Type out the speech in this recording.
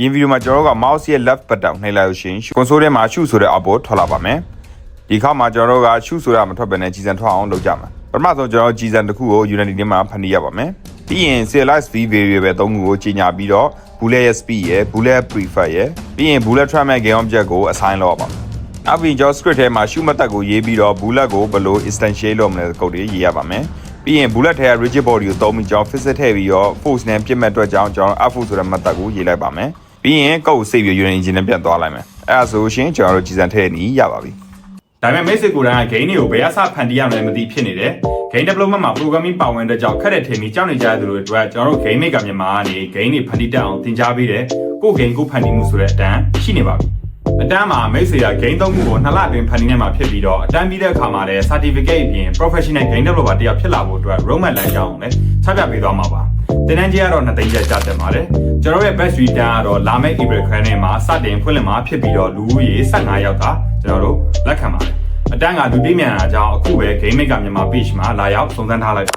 အရင်ဗီဒီယိုမှာကျွန်တော်တို့က mouse ရဲ့ left button နှိပ်လိုက်လို့ရှိရင် console ထဲမှာ shoot ဆိုတဲ့ output ထွက်လာပါမယ်ဒီခါမှာကျွန်တော်တို့က shoot ဆိုတာမထွက်ဘဲနဲ့ကြီးစံထွက်အောင်လုပ်ကြမှာပထမဆုံးကျွန်တော်ကြီးစံတစ်ခုကို Unity ထဲမှာဖန်တီးရပါမယ်ပြီးရင် serialize v variable သုံးခုကိုကြီးညာပြီးတော့ bullet ရဲ့ speed ရဲ့ bullet prefer ရဲ့ပြီးရင် bullet trap မဲ့ game object ကို assign လုပ်ရပါမယ်နောက်ပြီးကျွန်တော် script ထဲမှာ shoot မတက်ကိုရေးပြီးတော့ bullet ကိုဘယ်လို instantiate လုပ်မလဲကုတ်တွေရေးရပါမယ်ပြီးရင် bullet ထဲက rigid body ကိုသုံးပြီးကျွန်တော် physics ထည့်ပြီးတော့ force နဲ့ပြစ်မဲ့အတွက်ကြောင့်ကျွန်တော် f ဆိုတဲ့ method ကိုရေးလိုက်ပါမယ် ပြီးရင်ကုတ်ကိုစိတ်ပြီး Unity engine နဲ့ပြန်သွားလိုက်မယ်အဲ့ဒါဆိုရှင်ကျွန်တော်တို့ကြီးစံထည့်နေရပါပြီဒါပေမဲ့ Basic ကိုယ်တိုင်က game တွေကိုဘယ်အစဖန်တီးရမလဲမသိဖြစ်နေတယ် game development မှာ programming ပါဝင်တဲ့ကြောင့်ခက်တဲ့ထင်ပြီးကြောက်နေကြတဲ့သူတွေအတွက်ကျွန်တော်တို့ game maker မြန်မာကနေ game တွေဖန်တီးတတ်အောင်သင်ကြားပေးတယ်ကိုယ့် game ကိုဖန်တီးမှုဆိုတဲ့အတန်းရှိနေပါပြီအတန်းမှာမိတ်ဆွေက game သုံးခုကိုနှစ်လအတွင်းဖန်တီးနိုင်မှာဖြစ်ပြီးတော့အတန်းပြီးတဲ့အခါမှာလည်း certificate အပြင် professional game developer တယောက်ဖြစ်လာဖို့အတွက် roadmap လမ်းကြောင်းကိုလည်းချပြပေးသွားမှာပါ တင်တန်းကြီးကတော့2သိန်းကျပ်ကျတက်ပါတယ်ကျွန်တော်ရဲ့ best return ကတော့လာမယ့် April ခန်းထဲမှာစတင်ဖွင့်လှစ်မှာဖြစ်ပြီးတော့လူဦးရေ15ယောက်သာကျွန်တော်တို့လက်ခံပါတယ်အတန်းကလူပြည့်မြန်တာကြောင့်အခုပဲ game maker မြန်မာ page မှာလာရောက်စုံစမ်းထားလိုက်